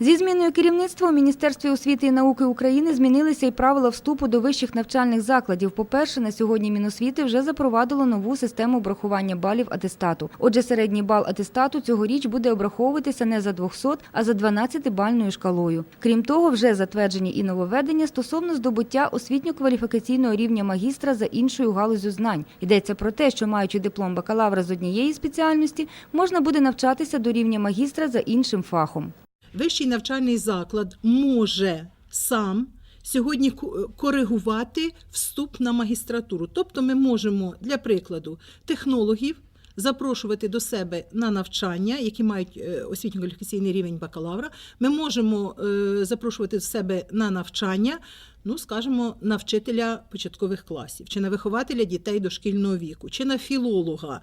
Зі зміною керівництва у Міністерстві освіти і науки України змінилися і правила вступу до вищих навчальних закладів. По-перше, на сьогодні Міносвіти вже запровадило нову систему обрахування балів атестату. Отже, середній бал атестату цьогоріч буде обраховуватися не за 200, а за 12-бальною шкалою. Крім того, вже затверджені і нововведення стосовно здобуття освітньо-кваліфікаційного рівня магістра за іншою галузю знань. Йдеться про те, що маючи диплом бакалавра з однієї спеціальності, можна буде навчатися до рівня магістра за іншим фахом. Вищий навчальний заклад може сам сьогодні ко- коригувати вступ на магістратуру. Тобто ми можемо, для прикладу, технологів запрошувати до себе на навчання, які мають е, освітньо-кваліфікаційний рівень бакалавра. Ми можемо е, запрошувати до себе на навчання, ну, скажімо, на вчителя початкових класів, чи на вихователя дітей дошкільного віку, чи на філолога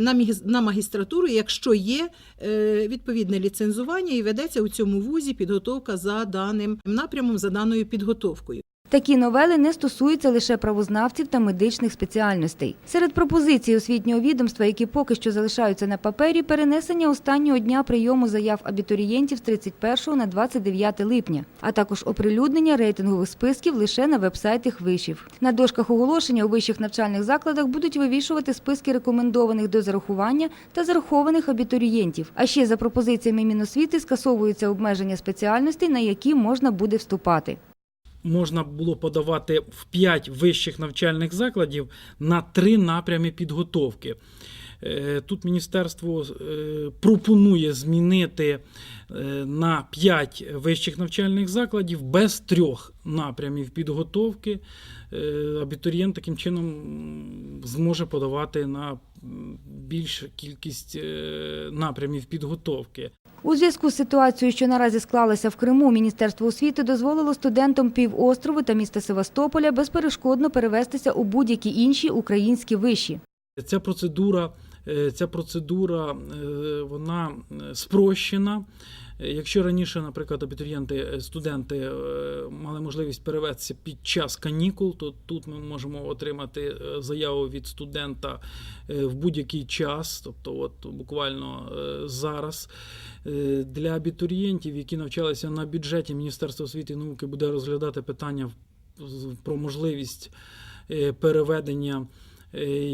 на міг- магістратуру, якщо є е, відповідне ліцензування і ведеться у цьому вузі підготовка за даним напрямом, за даною підготовкою. Такі новели не стосуються лише правознавців та медичних спеціальностей. Серед пропозицій освітнього відомства, які поки що залишаються на папері, перенесення останнього дня прийому заяв абітурієнтів з 31 на 29 липня, а також оприлюднення рейтингових списків лише на вебсайтах вишів. На дошках оголошення у вищих навчальних закладах будуть вивішувати списки рекомендованих до зарахування та зарахованих абітурієнтів. А ще за пропозиціями Міносвіти скасовуються обмеження спеціальностей, на які можна буде вступати. Можна було подавати в 5 вищих навчальних закладів на три напрями підготовки. Е, Тут міністерство е, пропонує змінити е, на 5 вищих навчальних закладів без трьох напрямів підготовки. Абітурієнт таким чином зможе подавати на більшу кількість напрямів підготовки. У зв'язку з ситуацією, що наразі склалася в Криму, Міністерство освіти дозволило студентам півострову та міста Севастополя безперешкодно перевестися у будь-які інші українські виші. Ця процедура, ця процедура е, вона е, спрощена. Е, Якщо раніше, наприклад, абітурієнти, е, студенти е, мали можливість перевестися під час канікул, то тут ми можемо отримати е, заяву від студента е, в будь-який час, тобто от буквально е, зараз. Е, Для абітурієнтів, які навчалися на бюджеті Міністерства освіти і науки, буде розглядати питання про можливість е, переведення е,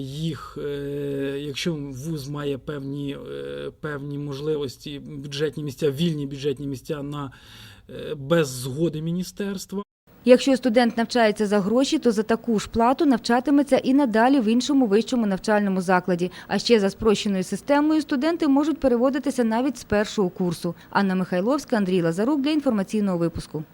їх, е, якщо вуз має певні, е, певні можливості, бюджетні місця, вільні бюджетні місця на е, без згоди міністерства. Якщо студент навчається за гроші, то за таку ж плату навчатиметься і надалі в іншому вищому навчальному закладі. А ще за спрощеною системою студенти можуть переводитися навіть з першого курсу. Анна Михайловська, Андрій Лазарук для інформаційного випуску.